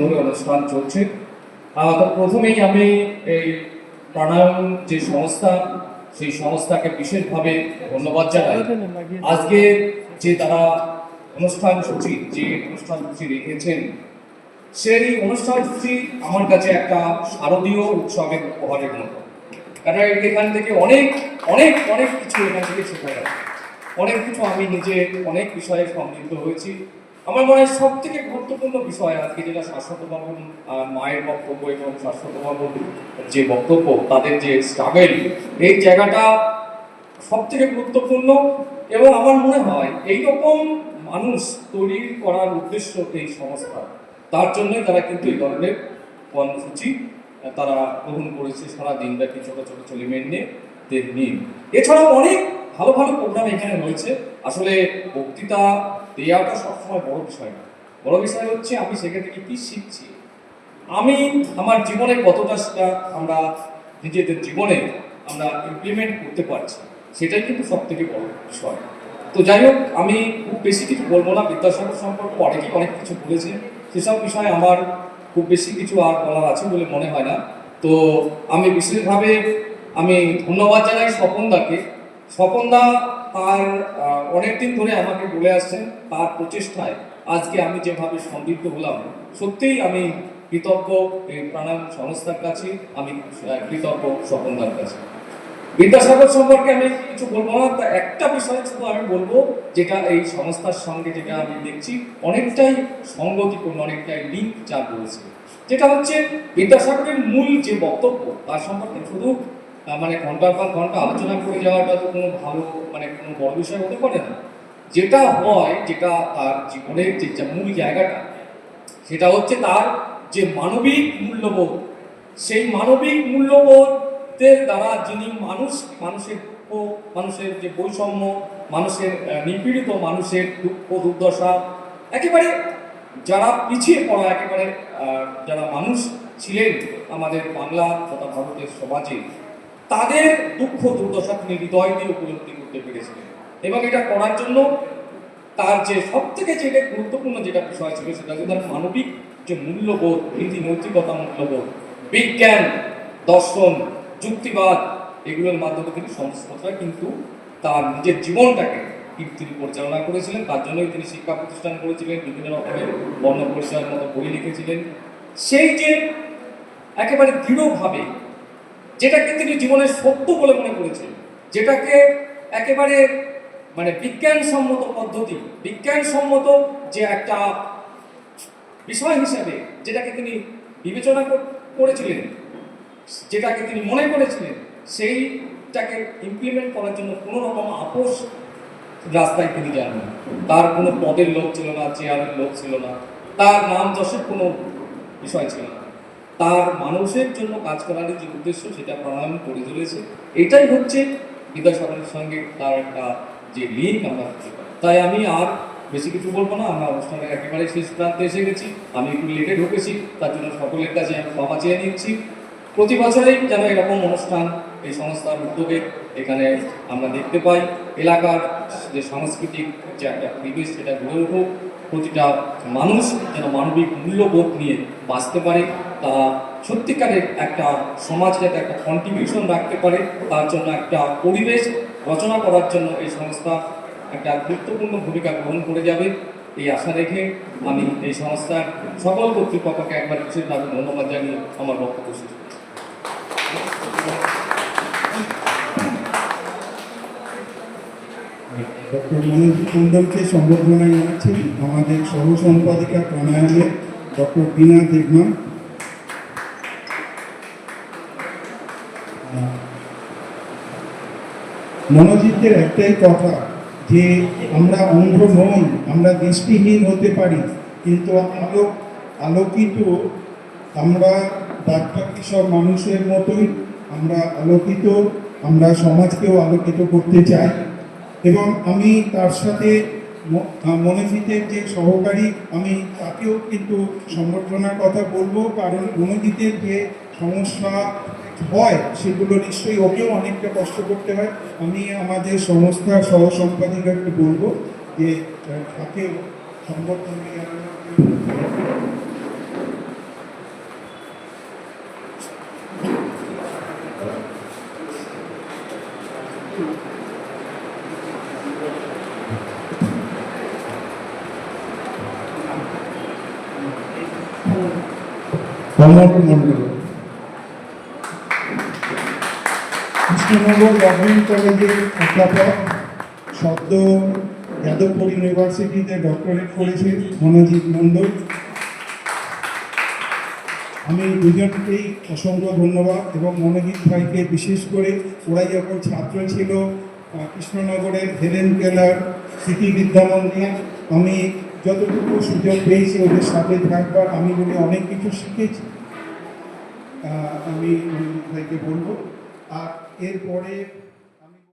ধরে অনুষ্ঠান চলছে। প্রথমেই আমি এই প্রাণায়াম যে সংস্থা, সেই সংস্থাকে বিশেষভাবে ধন্যবাদ জানাই। আজকে যে তারা অনুষ্ঠান সূচি, যে অনুষ্ঠান সূচি রেখেছেন, সেই অনুষ্ঠান সূচি আমার কাছে একটা শারদীয় উৎসবের উপহারের মতো। কারণ এখান থেকে অনেক অনেক অনেক কিছু এখান থেকে শেখা যায়। অনেক কিছু আমি নিজে অনেক বিষয়ে সমৃদ্ধ হয়েছি। আমার মনে হয় সব থেকে গুরুত্বপূর্ণ বিষয় আজকে যেটা শাশ্বত মায়ের বক্তব্য এবং শাশ্বত যে বক্তব্য, তাদের যে স্ট্রাগল এই জায়গাটা সব থেকে গুরুত্বপূর্ণ এবং আমার মনে হয় এই রকম মানুষ তৈরি করার উদ্দেশ্য এই সংস্থা। তার জন্যই তারা কিন্তু এই ধরনের কর্মসূচি তারা গ্রহণ করেছে সারা দিনব্যাপী ছোট ছোট ছেলে মেয়ে নিয়ে দের নিয়ে। এছাড়াও অনেক ভালো ভালো প্রোগ্রাম এখানে রয়েছে। আসলে বক্তৃতা দেওয়াটা সবসময় বড় বিষয় না। বড় বিষয় হচ্ছে আমি সেখান থেকে কি শিখছি? আমি আমার জীবনে কতটা সেটা আমরা নিজেদের জীবনে আমরা ইমপ্লিমেন্ট করতে পারছি, সেটাই কিন্তু সব থেকে বড় বিষয়। তো যাই হোক, আমি খুব বেশি কিছু বলব না। বিদ্যাসাগর সম্পর্কে অনেকেই অনেক কিছু বলেছে, সেসব বিষয়ে আমার খুব বেশি কিছু আর বলার আছে বলে মনে হয় না। তো আমি বিশেষভাবে আমি ধন্যবাদ জানাই স্বপনদাকে স্বপনদা তার অনেকদিন ধরে আমাকে বলে আসছেন তার প্রচেষ্টায় আজকে আমি যেভাবে সমৃদ্ধ হলাম, সত্যিই আমি কৃতজ্ঞ এই প্রাণায়াম সংস্থার কাছে, আমি কৃতজ্ঞ স্বপনদার কাছে। বিদ্যাসাগর সম্পর্কে আমি কিছু বলব না, তা একটা বিষয় শুধু আমি বলব, যেটা এই সংস্থার সঙ্গে যেটা আমি দেখছি, অনেকটাই সঙ্গতিপূর্ণ, অনেকটাই লিঙ্ক চাপ রয়েছে যেটা হচ্ছে বিদ্যাসাগরের মূল যে বক্তব্য, তার সম্পর্কে শুধু মানে ঘণ্টার পর ঘণ্টা আলোচনা করে যাওয়াটা তো কোনো ভালো মানে কোনো বড় বিষয় হতে পারে না। যেটা হয়, যেটা তার জীবনের যে মূল জায়গাটা, সেটা হচ্ছে তার যে মানবিক মূল্যবোধ, সেই মানবিক মূল্যবোধের দ্বারা যিনি মানুষ, মানুষের মানুষের যে বৈষম্য, মানুষের নিপীড়িত, মানুষের দুঃখ, দুর্দশা, একেবারে যারা পিছিয়ে পড়া, একেবারে যারা মানুষ ছিলেন আমাদের বাংলা তথা ভারতের সমাজে তাদের দুঃখ দুর্দশা তিনি হৃদয় দিয়ে উপলব্ধি করতে পেরেছিলেন। এবং এটা করার জন্য তার যে সব থেকে যেটা গুরুত্বপূর্ণ যেটা বিষয় ছিল, সেটা হচ্ছে তার মানবিক যে মূল্যবোধ, নীতি, নৈতিকতা মূল্যবোধ, বিজ্ঞান, দর্শন, যুক্তিবাদ, এগুলোর মাধ্যমে তিনি সমস্তটা কিন্তু তার নিজের জীবনটাকে তিনি পরিচালনা করেছিলেন। তার জন্যই তিনি শিক্ষা প্রতিষ্ঠান করেছিলেন, বিভিন্ন রকমের বর্ণ পরিচয়ের মতো বই লিখেছিলেন। সেই যে একেবারে দৃঢ়ভাবে যেটাকে তিনি জীবনের সত্য বলে মনে করেছেন, যেটাকে একেবারে মানে বিজ্ঞানসম্মত পদ্ধতি, বিজ্ঞানসম্মত যে একটা বিষয় হিসাবে যেটাকে তিনি বিবেচনা করেছিলেন, যেটাকে তিনি মনে করেছিলেন, সেইটাকে ইমপ্লিমেন্ট করার জন্য কোনো রকম আপোষ রাস্তায় তিনি যান তার কোনো পদের লোক ছিল না চেয়ারের লোক ছিল না, তার নাম যশের কোনো বিষয় ছিল না। তার মানুষের জন্য কাজ করার যে উদ্দেশ্য, সেটা প্রাণায়াম করে চলেছে। এটাই হচ্ছে বিদ্যাসাগরের সঙ্গে তার একটা যে লিঙ্ক আমরা তাই আমি আর বেশি কিছু বলব না। আমরা অনুষ্ঠানের একেবারে শেষ প্রান্তে এসে গেছি। আমি একটু লেটে ঢুকেছি। তার জন্য সকলের কাছে আমি ক্ষমা চেয়ে নিচ্ছি। প্রতি বছরেই যেন এরকম অনুষ্ঠান এই সংস্থার উদ্যোগে এখানে আমরা দেখতে পাই। এলাকার যে সাংস্কৃতিক যে একটা পরিবেশ, সেটা গড়ে উঠুক প্রতিটা মানুষ যেন মানবিক মূল্যবোধ নিয়ে বাঁচতে পারে তা সত্যিকারের একটা সমাজ যাতে একটা কন্ট্রিবিউশন রাখতে পারে, তার জন্য একটা পরিবেশ রচনা করার জন্য এই সংস্থা একটা গুরুত্বপূর্ণ ভূমিকা গ্রহণ করে যাবে। এই আশা রেখে আমি এই সংস্থার সকল কর্তৃপক্ষকে একবার বিশেষভাবে ধন্যবাদ জানিয়ে আমার বক্তব্য শেষ করছি। ডক্টর মনোজ মণ্ডলকে সম্বর্ধনা জানাচ্ছি। আমাদের সহ সম্পাদিকা প্রাণায়ামের ডক্টর বীণা দেবনাথ মনোজিতের একটাই কথা যে আমরা অন্ধ আমরা দৃষ্টিহীন হতে পারি, কিন্তু আলোক আলোকিত আমরা বাদবাকি সব মানুষের মতোই আমরা আলোকিত, আমরা সমাজকেও আলোকিত করতে চাই। এবং আমি তার সাথে মনোজিতের যে সহকারী, আমি তাকেও কিন্তু সম্বর্ধনার কথা বলব, কারণ মনোজিতের যে সমস্যা হয়, সেগুলো নিশ্চয়ই ওকেও অনেকটা কষ্ট করতে হয়। আমি আমাদের সংস্থার সহ সম্পাদিকাকে বলব যে তাকে সম্বর্ধনা কমল মণ্ডল কৃষ্ণনগর গভর্নমেন্ট কলেজের অধ্যাপক সদ্য যাদবপুর ইউনিভার্সিটিতে ডক্টরেট করেছে মনোজিৎ মণ্ডল আমি দুজনকেই অসংখ্য ধন্যবাদ এবং মনোজিৎ ভাইকে বিশেষ করে ওরা যখন ছাত্র ছিল কৃষ্ণনগরের হেলেন কেলার স্মৃতি বিদ্যামন্দির, আমি যতটুকু সুযোগ পেয়েছি ওদের সাথে থাকবার আমি মনে অনেক কিছু শিখেছি। আমি ভাইকে বলব, আর এরপরে